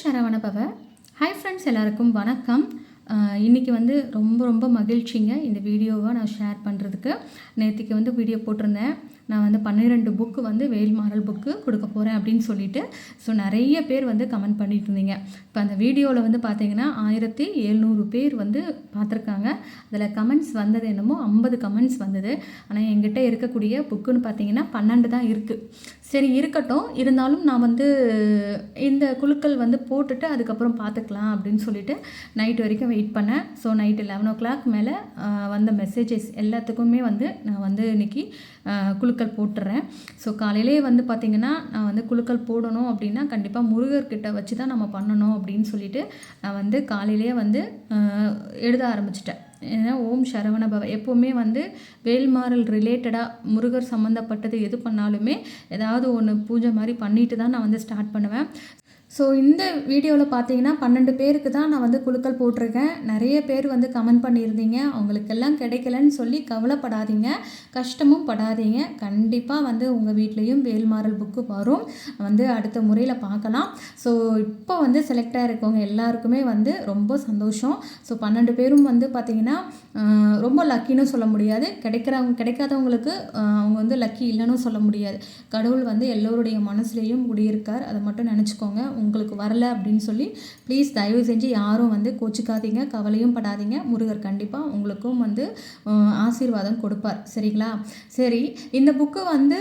Saravanabhava. Hi friends எல்லாருக்கும் வணக்கம். இன்றைக்கி வந்து ரொம்ப ரொம்ப மகிழ்ச்சிங்க இந்த வீடியோவை நான் ஷேர் பண்ணுறதுக்கு நேற்றுக்கு வந்து வீடியோ போட்டிருந்தேன். நான் வந்து பன்னிரெண்டு புக்கு வந்து வேல்மாறல் புக்கு கொடுக்க போகிறேன் அப்படின்னு சொல்லிட்டு ஸோ நிறைய பேர் வந்து கமெண்ட் பண்ணிட்டு இருந்தீங்க. இப்போ அந்த வீடியோவில் வந்து பார்த்தீங்கன்னா ஆயிரத்தி எழுநூறு பேர் வந்து பார்த்துருக்காங்க அதில் கமெண்ட்ஸ் வந்தது என்னமோ ஐம்பது கமெண்ட்ஸ் வந்தது. ஆனால் எங்கிட்ட இருக்கக்கூடிய புக்குன்னு பார்த்தீங்கன்னா பன்னெண்டு தான் இருக்குது சரி இருக்கட்டும். இருந்தாலும் நான் வந்து இந்த குழுக்கள் வந்து போட்டுட்டு அதுக்கப்புறம் பார்த்துக்கலாம் அப்படின்னு சொல்லிட்டு நைட் வரைக்கும் வெயிட் பண்ணேன். So night eleven o'clock மேலே வந்த மெசேஜஸ் எல்லாத்துக்குமே வந்து நான் வந்து இன்றைக்கி குழுக்கள் போட்டுறேன். ஸோ காலையிலே வந்து பார்த்திங்கன்னா நான் வந்து குழுக்கள் போடணும் அப்படின்னா கண்டிப்பாக முருகர்கிட்ட வச்சு தான் நம்ம பண்ணணும் அப்படின்னு சொல்லிட்டு நான் வந்து காலையிலே வந்து எழுத ஆரம்பிச்சிட்டேன். ஏன்னா ஓம் சரவண பவ எப்போவுமே வந்து வேல்மாறல் ரிலேட்டடாக முருகர் சம்மந்தப்பட்டது எது பண்ணாலுமே ஏதாவது ஒன்று பூஜை மாதிரி பண்ணிட்டு தான் நான் வந்து ஸ்டார்ட் பண்ணுவேன். ஸோ இந்த வீடியோவில் பார்த்தீங்கன்னா பன்னெண்டு பேருக்கு தான் நான் வந்து குழுக்கள் போட்டிருக்கேன். நிறைய பேர் வந்து கமெண்ட் பண்ணியிருந்தீங்க. அவங்களுக்கெல்லாம் கிடைக்கலன்னு சொல்லி கவலைப்படாதீங்க. கஷ்டமும் படாதீங்க. கண்டிப்பாக வந்து உங்கள் வீட்லேயும் வேல்மாறல் புக்கு வரும். வந்து அடுத்த முறையில் பார்க்கலாம். ஸோ இப்போ வந்து செலக்டாக இருக்கவங்க எல்லாருக்குமே வந்து ரொம்ப சந்தோஷம். ஸோ பன்னெண்டு பேரும் வந்து பார்த்திங்கன்னா ரொம்ப லக்கின்னு சொல்ல முடியாது. கிடைக்கிறவங்க கிடைக்காதவங்களுக்கு அவங்க வந்து லக்கி இல்லைன்னு சொல்ல முடியாது. கடவுள் வந்து எல்லோருடைய மனசுலேயும் குடியிருக்கார். அதை மட்டும் நினச்சிக்கோங்க. உங்களுக்கு வரல அப்படின்னு சொல்லி ப்ளீஸ் தயவு செஞ்சு யாரும் வந்து கோச்சிக்காதீங்க கவலையும் படாதீங்க. முருகர் கண்டிப்பாக உங்களுக்கும் வந்து ஆசீர்வாதம் கொடுப்பார். சரிங்களா? சரி இந்த புக்கு வந்து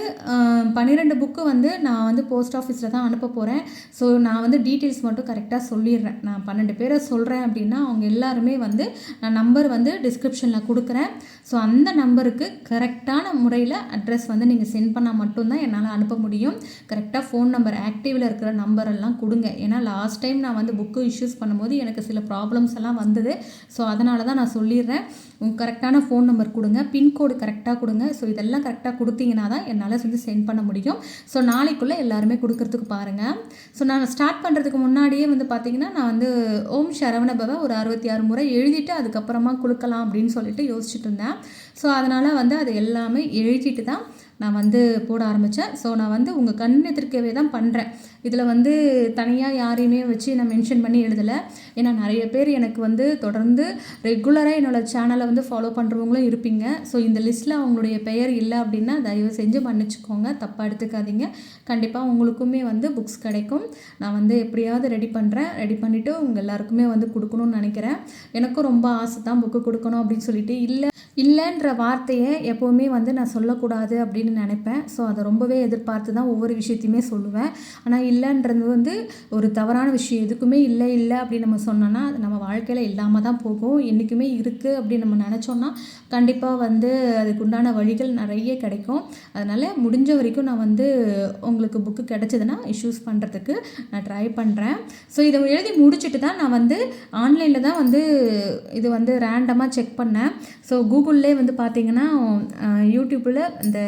பன்னிரெண்டு புக்கு வந்து நான் வந்து போஸ்ட் ஆஃபீஸில் தான் அனுப்ப போகிறேன் ஸோ நான் வந்து டீட்டெயில்ஸ் மட்டும் கரெக்டாக சொல்லிடுறேன். நான் பன்னெண்டு பேரை சொல்கிறேன் அப்படின்னா அவங்க எல்லாருமே வந்து நான் நம்பர் வந்து டிஸ்கிரிப்ஷனில் கொடுக்குறேன். ஸோ அந்த நம்பருக்கு கரெக்டான முறையில் அட்ரஸ் வந்து நீங்கள் சென்ட் பண்ணால் மட்டும்தான் என்னால் அனுப்ப முடியும். கரெக்டாக ஃபோன் நம்பர் ஆக்டிவில் இருக்கிற நம்பரெல்லாம் கொடுங்க. ஏன்னா லாஸ்ட் டைம் நான் வந்து புக்கு இஷ்யூஸ் பண்ணும்போது எனக்கு சில ப்ராப்ளம்ஸ் எல்லாம் வந்தது. ஸோ அதனால தான் நான் சொல்லிடுறேன். உங்கள் கரெக்டான ஃபோன் நம்பர் கொடுங்க பின்கோடு கரெக்டாக கொடுங்க. ஸோ இதெல்லாம் கரெக்டாக கொடுத்தீங்கன்னா தான் என்னால் வந்து சென்ட் பண்ண முடியும். ஸோ நாளைக்குள்ளே எல்லாருமே கொடுக்கறதுக்கு பாருங்கள் ஸோ நான் ஸ்டார்ட் பண்ணுறதுக்கு முன்னாடியே வந்து பார்த்தீங்கன்னா நான் வந்து ஓம் சரவணபவ ஒரு அறுபத்தி ஆறு முறை எழுதிட்டு அதுக்கப்புறமா கொடுக்கலாம் அப்படின்னு சொல்லிட்டு யோசிச்சுட்டு இருந்தேன். ஸோ அதனால் வந்து அது எல்லாமே எழுதிட்டு தான் நான் வந்து போட ஆரம்பித்தேன் ஸோ நான் வந்து உங்கள் கண் எதிர்க்கவே தான் பண்ணுறேன் இதில் வந்து தனியாக யாரையுமே வச்சு நான் மென்ஷன் பண்ணி எழுதலை. ஏன்னா நிறைய பேர் எனக்கு வந்து தொடர்ந்து ரெகுலராக என்னோடய சேனலை வந்து ஃபாலோ பண்ணுறவங்களும் இருப்பீங்க. ஸோ இந்த லிஸ்ட்டில் அவங்களுடைய பெயர் இல்லை அப்படின்னா தயவு செஞ்சு மன்னிச்சுக்கோங்க. தப்பாக எடுத்துக்காதீங்க. கண்டிப்பாக உங்களுக்குமே வந்து புக்ஸ் கிடைக்கும். நான் வந்து எப்படியாவது ரெடி பண்ணுறேன் ரெடி பண்ணிவிட்டு உங்கள் எல்லாருக்குமே வந்து கொடுக்கணும்னு நினைக்கிறேன். எனக்கும் ரொம்ப ஆசை தான் புக்கு கொடுக்கணும் அப்படின்னு சொல்லிட்டு இல்லை இல்லைன்ற வார்த்தையை எப்போவுமே வந்து நான் சொல்லக்கூடாது அப்படின்னு நினைப்பேன். ஸோ அதை ரொம்பவே எதிர்பார்த்து தான் ஒவ்வொரு விஷயத்தையுமே சொல்லுவேன். ஆனால் இல்லைன்றது வந்து ஒரு தவறான விஷயம். எதுக்குமே இல்லை இல்லை அப்படின்னு நம்ம சொன்னோன்னா அது நம்ம வாழ்க்கையில் இல்லாமல் தான் போகும். என்றைக்குமே இருக்குது அப்படின்னு நம்ம நினச்சோன்னா கண்டிப்பாக வந்து அதுக்கு உண்டான வழிகள் நிறைய கிடைக்கும். அதனால் முடிஞ்ச வரைக்கும் நான் வந்து உங்களுக்கு புக்கு கிடச்சிதுன்னா இஷ்யூஸ் பண்ணுறதுக்கு நான் ட்ரை பண்ணுறேன் ஸோ இதை எழுதி முடிச்சுட்டு தான் நான் வந்து ஆன்லைனில் தான் வந்து இது வந்து ரேண்டமாக செக் பண்ணேன். ஸோ கூகுள்லே வந்து பார்த்தீங்கன்னா யூடியூப்பில் இந்த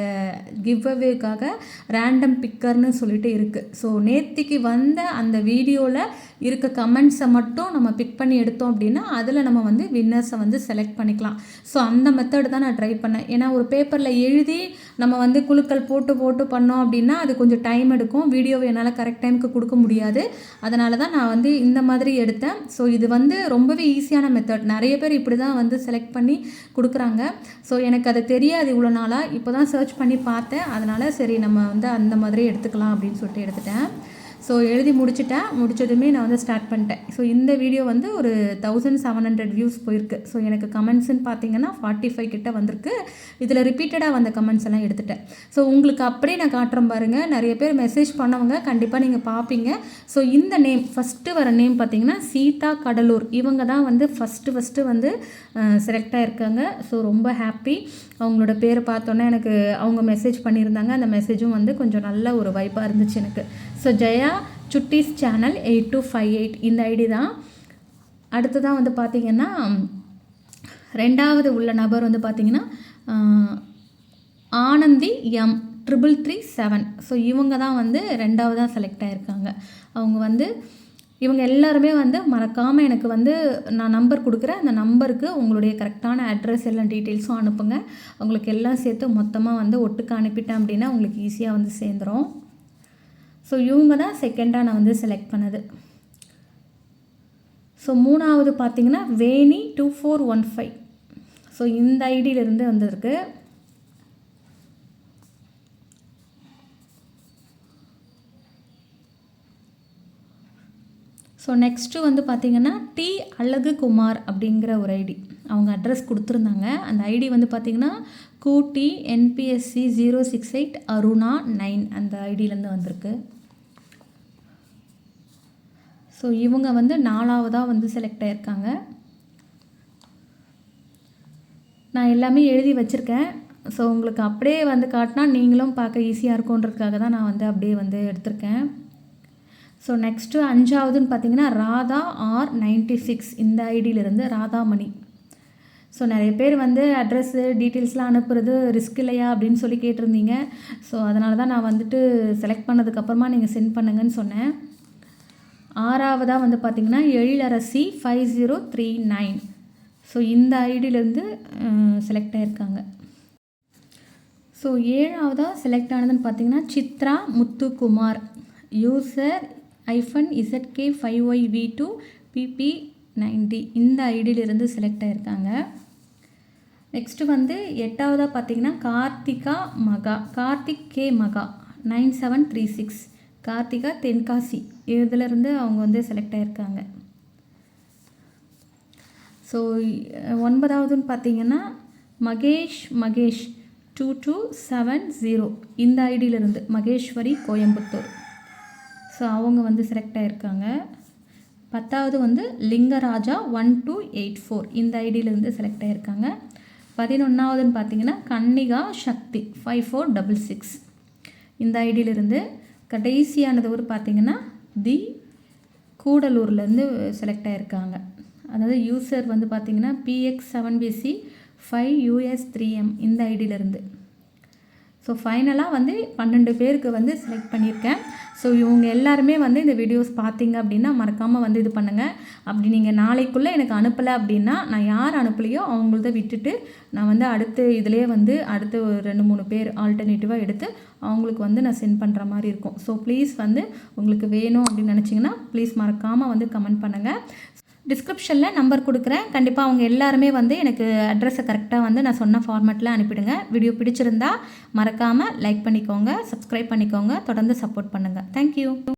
கிவ் அவேக்காக ரேண்டம் பிக்கர்னு சொல்லிட்டு இருக்குது ஸோ நேத்திக்கு வந்த அந்த வீடியோவில் இருக்க கமெண்ட்ஸை மட்டும் நம்ம பிக் பண்ணி எடுத்தோம் அப்படின்னா அதில் நம்ம வந்து வின்னர்ஸை வந்து செலக்ட் பண்ணிக்கலாம். ஸோ அந்த மெத்தட் தான் நான் ட்ரை பண்ணேன். ஏன்னா ஒரு பேப்பரில் எழுதி நம்ம வந்து குழுக்கள் போட்டு போட்டு பண்ணோம் அப்படின்னா அது கொஞ்சம் டைம் எடுக்கும். வீடியோவை என்னால் கரெக்ட் டைமுக்கு கொடுக்க முடியாது. அதனால தான் நான் வந்து இந்த மாதிரி எடுத்தேன். ஸோ இது வந்து ரொம்பவே ஈஸியான மெத்தட் நிறைய பேர் இப்படி தான் வந்து செலக்ட் பண்ணி கொடுக்குறாங்க. ஸோ எனக்கு அது தெரியாது இவ்வளோ நாளாக இப்போ தான் சர்ச் பண்ணி பார்த்தேன். அதனால் சரி நம்ம வந்து அந்த மாதிரி எடுத்துக்கலாம் அப்படின்னு சொல்லிட்டு எடுத்துட்டேன். ஸோ எழுதி முடிச்சுட்டேன். முடிச்சதுமே நான் வந்து ஸ்டார்ட் பண்ணிட்டேன். ஸோ இந்த வீடியோ வந்து ஒரு தௌசண்ட் செவன் ஹண்ட்ரட் வியூஸ் போயிருக்கு. ஸோ எனக்கு கமெண்ட்ஸுன்னு பார்த்தீங்கன்னா ஃபார்ட்டி ஃபைவ் கிட்ட வந்திருக்கு. இதில் ரிப்பீட்டடாக வந்த கமெண்ட்ஸ் எல்லாம் எடுத்துட்டேன். ஸோ உங்களுக்கு அப்படியே நான் காட்டுறேன் பாருங்கள் நிறைய பேர் மெசேஜ் பண்ணவங்க கண்டிப்பாக நீங்கள் பார்ப்பீங்க. ஸோ இந்த நேம் ஃபஸ்ட்டு வர நேம் பார்த்தீங்கன்னா சீதா கடலூர். இவங்க தான் வந்து ஃபஸ்ட்டு ஃபஸ்ட்டு வந்து செலக்ட் ஆகிருக்காங்க ஸோ ரொம்ப ஹாப்பி அவங்களோட பேரை பார்த்தோன்னே எனக்கு அவங்க மெசேஜ் பண்ணியிருந்தாங்க. அந்த மெசேஜும் வந்து கொஞ்சம் நல்ல ஒரு வைப்பாக இருந்துச்சு எனக்கு. So Jaya Chutties channel eight two five eight இந்த ஐடி தான். அடுத்ததான் வந்து பார்த்திங்கன்னா ரெண்டாவது உள்ள நபர் வந்து பார்த்திங்கன்னா Anandhi M triple three seven so இவங்க தான் வந்து ரெண்டாவதாக செலக்ட் ஆகிருக்காங்க அவங்க வந்து இவங்க எல்லாருமே வந்து மறக்காமல் எனக்கு வந்து நான் நம்பர் கொடுக்குறேன். அந்த நம்பருக்கு உங்களுடைய கரெக்டான அட்ரஸ் எல்லாம் டீட்டெயில்ஸும் அனுப்புங்க. உங்களுக்கு எல்லாம் சேர்த்து மொத்தமாக வந்து ஒட்டுக்கு அனுப்பிட்டேன் அப்படின்னா உங்களுக்கு ஈஸியாக வந்து சேர்ந்துடும் ஸோ இவங்க தான் செகண்டாக நான் வந்து செலக்ட் பண்ணது. ஸோ மூணாவது பார்த்தீங்கன்னா Veni two four one five so இந்த ஐடியிலேருந்து வந்திருக்கு. ஸோ நெக்ஸ்ட்டு வந்து பார்த்திங்கன்னா டி அழகு குமார் அப்படிங்கிற ஒரு ஐடி. அவங்க அட்ரஸ் கொடுத்துருந்தாங்க. அந்த ஐடி வந்து பார்த்திங்கன்னா கூட்டி NPSC zero six eight Aruna nine அந்த ஐடியிலேருந்து வந்திருக்கு. ஸோ இவங்க வந்து நாலாவதாக வந்து செலக்ட் ஆகியிருக்காங்க நான் எல்லாமே எழுதி வச்சுருக்கேன். ஸோ உங்களுக்கு அப்படியே வந்து காட்டினா நீங்களும் பார்க்க ஈஸியாக இருக்குன்றதுக்காக தான் நான் வந்து அப்படியே வந்து எடுத்திருக்கேன். ஸோ நெக்ஸ்ட்டு அஞ்சாவதுன்னு பார்த்தீங்கன்னா ராதா ஆர் நைன்டி சிக்ஸ் இந்த ஐடியிலேருந்து ராதாமணி. ஸோ நிறைய பேர் வந்து அட்ரஸ்ஸு டீட்டெயில்ஸ்லாம் அனுப்புறது ரிஸ்க் இல்லையா அப்படின்னு சொல்லி கேட்டிருந்தீங்க. ஸோ அதனால தான் நான் வந்துட்டு செலக்ட் பண்ணதுக்கப்புறமா நீங்கள் சென்ட் பண்ணுங்கன்னு சொன்னேன். ஆறாவதாக வந்து பார்த்திங்கன்னா Ezhilarasi five zero three nine so இந்த ஐடியிலேருந்து செலக்ட் ஆகியிருக்காங்க ஸோ ஏழாவதாக செலக்ட் ஆனதுன்னு பார்த்தீங்கன்னா சித்ரா முத்துக்குமார். யூசர் ஐஃபன் ZK five Y V two BP ninety இந்த ஐடியிலிருந்து செலக்ட் ஆகியிருக்காங்க நெக்ஸ்ட்டு வந்து எட்டாவதாக பார்த்தீங்கன்னா Karthika Maha. Karthik K Maha. Nine seven three six Karthika Tenkasi இதிலிருந்து அவங்க வந்து செலக்ட் ஆகியிருக்காங்க ஸோ ஒன்பதாவதுன்னு பார்த்தீங்கன்னா Mahesh Mahesh two two seven zero இந்த ஐடியிலிருந்து மகேஸ்வரி கோயம்புத்தூர். ஸோ அவங்க வந்து செலக்ட் ஆகியிருக்காங்க பத்தாவது வந்து Lingaraja one two eight four இந்த ஐடியிலேருந்து செலக்ட் ஆகியிருக்காங்க பதினொன்றாவதுன்னு பார்த்தீங்கன்னா Kannika Sakthi five four double six இந்த ஐடியிலிருந்து கடைசியானது ஒரு பார்த்தீங்கன்னா தி கூடலூர்லேருந்து செலக்ட் ஆகியிருக்காங்க அதாவது யூசர் வந்து பார்த்திங்கன்னா BX seven PC five US three M இந்த ஐடியிலேருந்து ஸோ ஃபைனலாக வந்து பன்னெண்டு பேருக்கு வந்து செலக்ட் பண்ணியிருக்கேன். ஸோ இவங்க எல்லாருமே வந்து இந்த வீடியோஸ் பார்த்தீங்க அப்படின்னா மறக்காமல் வந்து இது பண்ணுங்கள் அப்படி நீங்கள் நாளைக்குள்ளே எனக்கு அனுப்பலை அப்படின்னா நான் யார் அனுப்பலையோ அவங்கள்ட்ட விட்டுட்டு நான் வந்து அடுத்து இதிலே வந்து அடுத்து ரெண்டு மூணு பேர் ஆல்டர்னேட்டிவாக எடுத்து அவங்களுக்கு வந்து நான் சென்ட் பண்ணுற மாதிரி இருக்கும். ஸோ ப்ளீஸ் வந்து உங்களுக்கு வேணும் அப்படின்னு நினச்சிங்கன்னா ப்ளீஸ் மறக்காமல் வந்து கமெண்ட் பண்ணுங்கள் டிஸ்கிரிப்ஷனில் நம்பர் கொடுக்குறேன். கண்டிப்பாக அவங்க எல்லாருமே வந்து எனக்கு அட்ரஸை கரெக்டாக வந்து நான் சொன்ன ஃபார்மேட்டில் அனுப்பிடுங்க. வீடியோ பிடிச்சிருந்தா மறக்காமல் லைக் பண்ணிக்கோங்க சப்ஸ்கிரைப் பண்ணிக்கோங்க தொடர்ந்து சப்போர்ட் பண்ணுங்கள் தேங்க்யூ